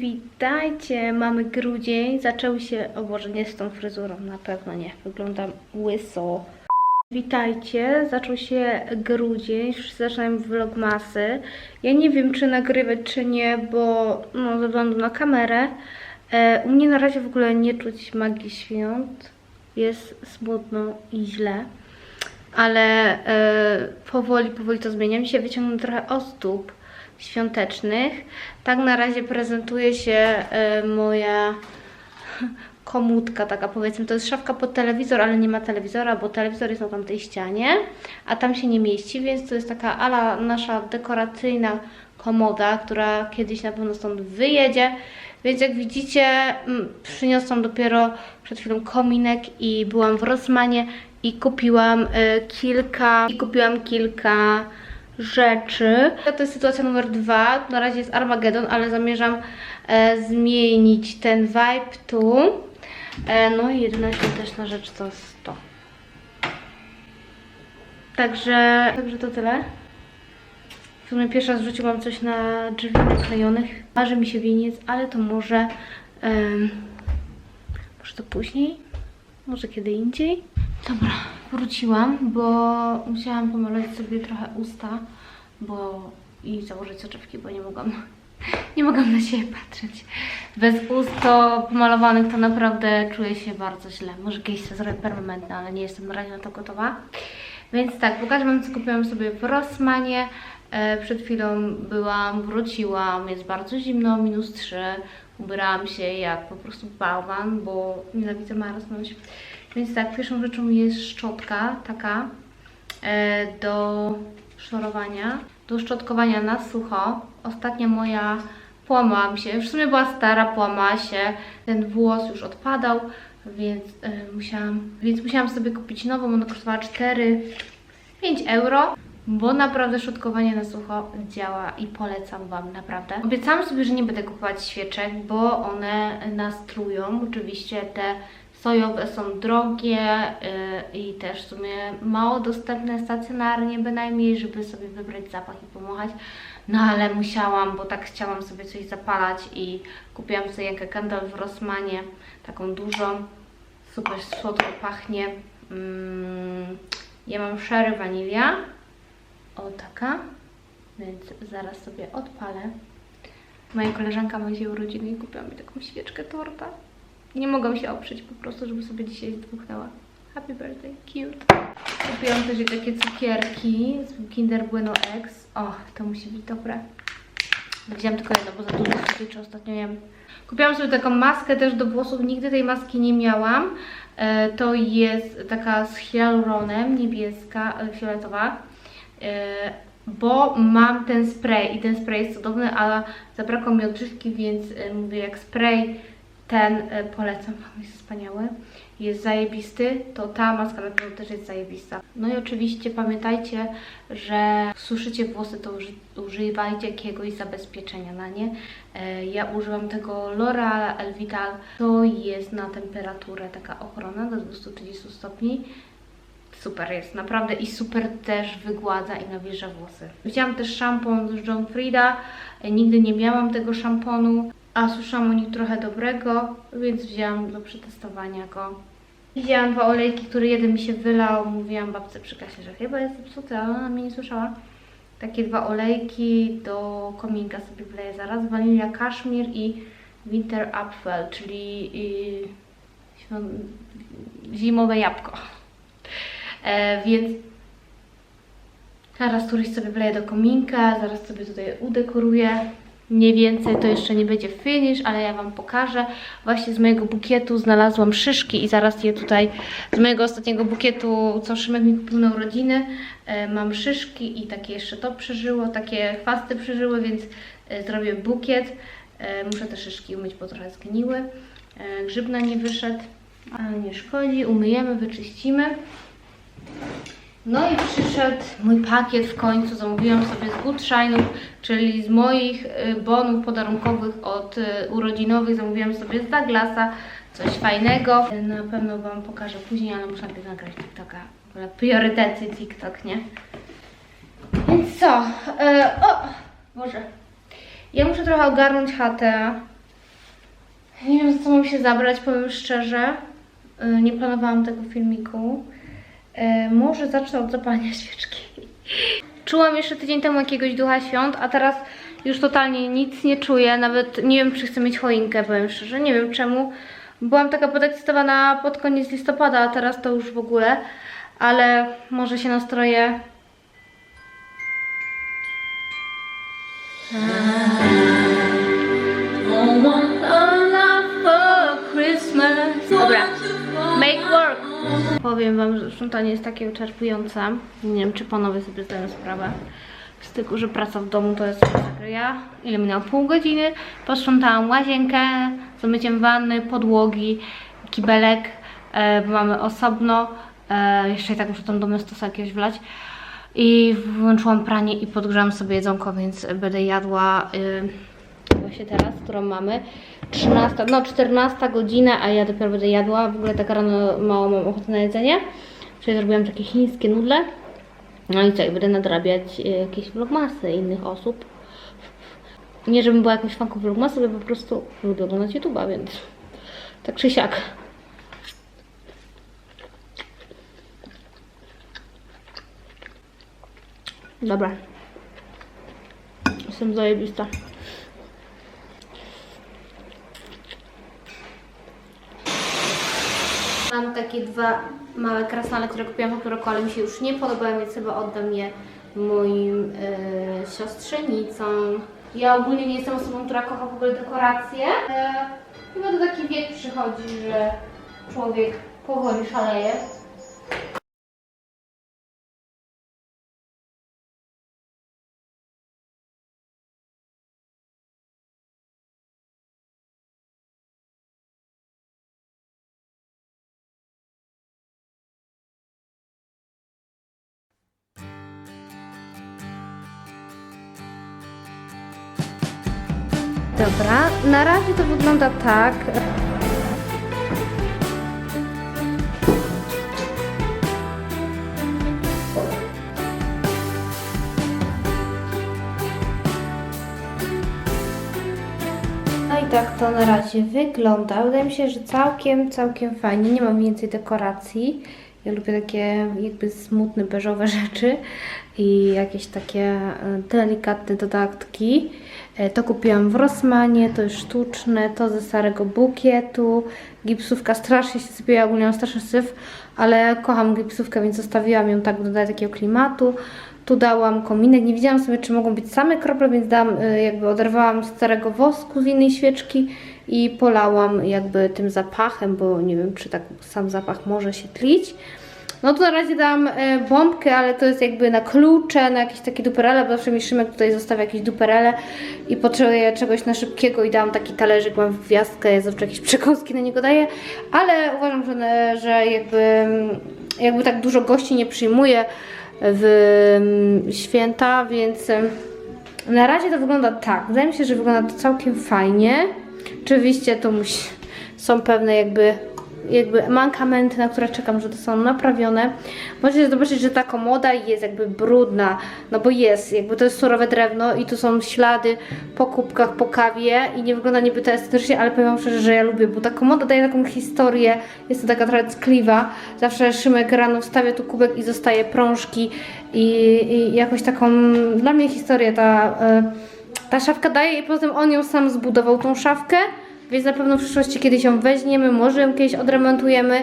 Witajcie, mamy grudzień. Zaczął się, o Boże, nie z tą fryzurą, na pewno nie. Wyglądam łyso. Witajcie, zaczął się grudzień, zaczynają vlogmasy. Ja nie wiem, czy nagrywać, czy nie, bo no, ze względu na kamerę. E, u mnie na razie w ogóle nie czuć magii świąt. Jest smutno i źle. Ale e, powoli, powoli to zmieniam. Dzisiaj wyciągnę trochę ozdób świątecznych. Tak na razie prezentuje się e, moja komódka, taka powiedzmy. To jest szafka pod telewizor, ale nie ma telewizora, bo telewizor jest na tamtej ścianie, a tam się nie mieści, więc to jest taka ala nasza dekoracyjna komoda, która kiedyś na pewno stąd wyjedzie. Więc jak widzicie, przyniosłam dopiero przed chwilą kominek i byłam w Rossmanie i kupiłam e, kilka i kupiłam kilka rzeczy. To jest sytuacja numer dwa. Na razie jest Armageddon, ale zamierzam e, zmienić ten vibe tu. E, no i jedyna świąteczna rzecz to jest to. Także, także to tyle. W sumie pierwszy raz rzuciłam coś na drzwi naklejonych. Marzy mi się wieniec, ale to może... może to później? Może kiedy indziej? Dobra, wróciłam, bo musiałam pomalować sobie trochę usta, bo i założyć soczewki, bo nie mogłam, nie mogłam na siebie patrzeć. Bez ust to pomalowanych to naprawdę czuję się bardzo źle. Może kiedyś sobie zrobię permanentne, ale nie jestem na razie na to gotowa. Więc tak, pokażę Wam, co kupiłam sobie w Rossmanie. E, przed chwilą byłam, wróciłam, jest bardzo zimno, minus 3. Ubierałam się jak po prostu bałwan, bo nienawidzę marznąć. Więc tak, pierwszą rzeczą jest szczotka taka e, do szorowania, do szczotkowania na sucho. Ostatnia moja połamała mi się, w sumie była stara, połamała się, ten włos już odpadał, więc, e, musiałam, więc musiałam sobie kupić nową, ona kosztowała 4, 5 euro. Bo naprawdę szczotkowanie na sucho działa i polecam Wam naprawdę. Obiecałam sobie, że nie będę kupować świeczek, bo one nas trują. Oczywiście te sojowe są drogie yy, i też w sumie mało dostępne stacjonarnie bynajmniej, żeby sobie wybrać zapach i pomachać. No ale musiałam, bo tak chciałam sobie coś zapalać i kupiłam sobie jakę kandel w Rossmanie, taką dużą. Super słodko pachnie. Mm, ja mam sherry wanilia. O taka. Więc zaraz sobie odpalę. Moja koleżanka ma dzisiaj urodziny i kupiła mi taką świeczkę torta. Nie mogłam się oprzeć po prostu, żeby sobie dzisiaj zdmuchnęła. Happy birthday, cute. Kupiłam też takie cukierki z Kinder Bueno X. O, to musi być dobre. Wziąłam tylko jedno, bo za dużo słodyczy ostatnio jem. Kupiłam sobie taką maskę też do włosów. Nigdy tej maski nie miałam. E, to jest taka z hialuronem, niebieska, e, fioletowa. E, bo mam ten spray i ten spray jest cudowny, ale zabrakło mi odżywki, więc mówię jak spray ten e, polecam Wam, jest wspaniały, jest zajebisty, to ta maska na pewno też jest zajebista. No i oczywiście pamiętajcie, że suszycie włosy, to uży, używajcie jakiegoś zabezpieczenia na nie. E, Ja używam tego L'Oreal Elvital, to jest na temperaturę taka ochrona do 230 stopni. Super jest, naprawdę i super też wygładza i nawilża włosy. Wzięłam też szampon z John Frieda, E, nigdy nie miałam tego szamponu, a słyszałam o nich trochę dobrego, więc wzięłam do przetestowania go. Widziałam dwa olejki, które jeden mi się wylał, mówiłam babce przy kasie, że chyba jest zepsuty, ale ona mnie nie słyszała. Takie dwa olejki do kominka sobie wleję zaraz, wanilia kaszmir i winter apfel, czyli świąt- zimowe jabłko. E, więc zaraz któryś sobie wleję do kominka, zaraz sobie tutaj udekoruję. Mniej więcej to jeszcze nie będzie finish, ale ja Wam pokażę. Właśnie z mojego bukietu znalazłam szyszki i zaraz je tutaj, z mojego ostatniego bukietu, co Szymek mi kupił na urodziny, e, mam szyszki i takie jeszcze to przeżyło, takie chwasty przeżyły, więc e, zrobię bukiet. E, muszę te szyszki umyć, bo trochę zgniły. E, grzyb na nie wyszedł, ale nie szkodzi. Umyjemy, wyczyścimy. No i przyszedł mój pakiet w końcu. Zamówiłam sobie z Good Shine'ów, czyli z moich y, bonów podarunkowych od y, urodzinowych. Zamówiłam sobie z Douglasa coś fajnego. Na pewno Wam pokażę później, ale muszę najpierw nagrać TikToka. W ogóle priorytety TikTok, nie? Więc co? E, o! Boże. Ja muszę trochę ogarnąć chatę. Nie wiem, co mam się zabrać, powiem szczerze. Y, Nie planowałam tego filmiku. Y, Może zacznę od świeczki. Czułam jeszcze tydzień temu jakiegoś ducha świąt, a teraz już totalnie nic nie czuję. Nawet nie wiem, czy chcę mieć choinkę, powiem szczerze. Nie wiem czemu. Byłam taka podekscytowana pod koniec listopada, a teraz to już w ogóle. Ale może się nastroję. Dobra. Make work. Powiem wam, że sprzątanie jest takie wyczerpujące. Nie wiem, czy panowie sobie zdają sprawę z tego, że praca w domu to jest. Ja, ile minęło? Pół godziny. Posprzątałam łazienkę z umyciem wanny, podłogi, kibelek, e, bo mamy osobno. E, jeszcze i tak muszę tam domestosa jakiegoś wlać. I włączyłam pranie i podgrzałam sobie jedzonko, więc będę jadła y, właśnie teraz, którą mamy. 13, no 14 godzina, a ja dopiero będę jadła. W ogóle tak rano mało mam ochotę na jedzenie. Czyli zrobiłam takie chińskie nudle. No i co, i będę nadrabiać y, jakieś vlogmasy innych osób. Nie, żebym była jakąś fanką vlogmasów, ja po prostu lubię oglądać YouTube'a, więc tak czy siak. Dobra. Jestem zajebista. Mam takie dwa małe krasnale, które kupiłam po ale mi się już nie podobają, więc chyba oddam je moim e, siostrzenicom. Ja ogólnie nie jestem osobą, która kocha w ogóle dekoracje. E, chyba to taki wiek przychodzi, że człowiek powoli szaleje. Dobra, na razie to wygląda tak. No i tak to na razie wygląda. Wydaje mi się, że całkiem, całkiem fajnie. Nie mam więcej dekoracji. Ja lubię takie jakby smutne, beżowe rzeczy i jakieś takie e, delikatne dodatki. E, To kupiłam w Rossmanie, to jest sztuczne, to ze starego bukietu. Gipsówka strasznie się sypie, ogólnie mam straszny syf, ale kocham gipsówkę, więc zostawiłam ją tak, dodaję takiego klimatu. Tu dałam kominek, nie wiedziałam sobie, czy mogą być same krople, więc dałam, y, jakby oderwałam starego wosku z innej świeczki i polałam jakby tym zapachem, bo nie wiem, czy tak sam zapach może się tlić. No tu na razie dam e, bombkę, ale to jest jakby na klucze, na jakieś takie duperele, bo zawsze mi Szymek tutaj zostawia jakieś duperele i potrzebuję czegoś na szybkiego i dałam taki talerzyk, mam gwiazdkę, ja zawsze jakieś przekąski na niego daję, ale uważam, że, że jakby, jakby tak dużo gości nie przyjmuję w mm, święta, więc na razie to wygląda tak. Wydaje mi się, że wygląda to całkiem fajnie. Oczywiście to musi, są pewne jakby, jakby mankamenty, na które czekam, że to są naprawione. Możecie zobaczyć, że ta komoda jest jakby brudna, no bo jest, jakby to jest surowe drewno i tu są ślady po kubkach, po kawie i nie wygląda niby to estetycznie, ale powiem szczerze, że ja lubię, bo ta komoda daje taką historię, jest to taka trochę tkliwa. Zawsze Szymek rano wstawia tu kubek i zostaje prążki i, i jakoś taką, dla mnie historię ta, e, ta szafka daje i poza tym on ją sam zbudował, tą szafkę, więc na pewno w przyszłości kiedyś ją weźmiemy, może ją kiedyś odremontujemy,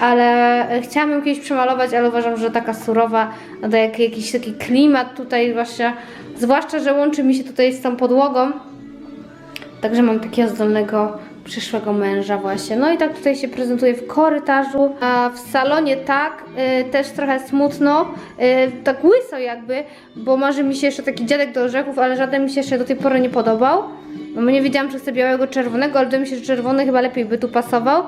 ale e, chciałam ją kiedyś przemalować, ale uważam, że taka surowa jak- jakiś taki klimat tutaj właśnie, zwłaszcza, że łączy mi się tutaj z tą podłogą, Także mam takiego zdolnego przyszłego męża właśnie. No i tak tutaj się prezentuje w korytarzu, a w salonie tak, y, też trochę smutno, y, tak łyso jakby, bo marzy mi się jeszcze taki dziadek do orzechów, ale żaden mi się jeszcze do tej pory nie podobał. No bo nie wiedziałam, czy chcę białego, czerwonego, ale wydaje mi się, że czerwony chyba lepiej by tu pasował.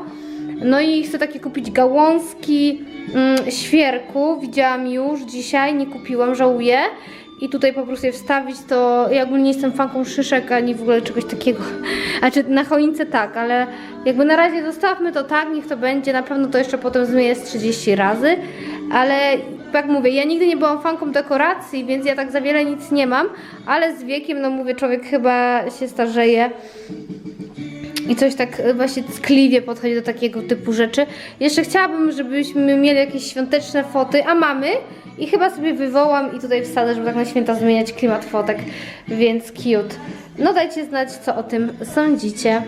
No i chcę takie kupić gałązki mm, świerku, widziałam już dzisiaj, nie kupiłam, żałuję. I tutaj po prostu je wstawić, to ja ogólnie nie jestem fanką szyszek, ani w ogóle czegoś takiego. Znaczy na choince tak, ale jakby na razie zostawmy to tak, niech to będzie. Na pewno to jeszcze potem zmyję z 30 razy. Ale jak mówię, ja nigdy nie byłam fanką dekoracji, więc ja tak za wiele nic nie mam. Ale z wiekiem, no mówię, człowiek chyba się starzeje i coś tak właśnie tkliwie podchodzi do takiego typu rzeczy. Jeszcze chciałabym, żebyśmy mieli jakieś świąteczne foty, a mamy i chyba sobie wywołam i tutaj wsadzę, żeby tak na święta zmieniać klimat fotek, więc cute. No dajcie znać, co o tym sądzicie.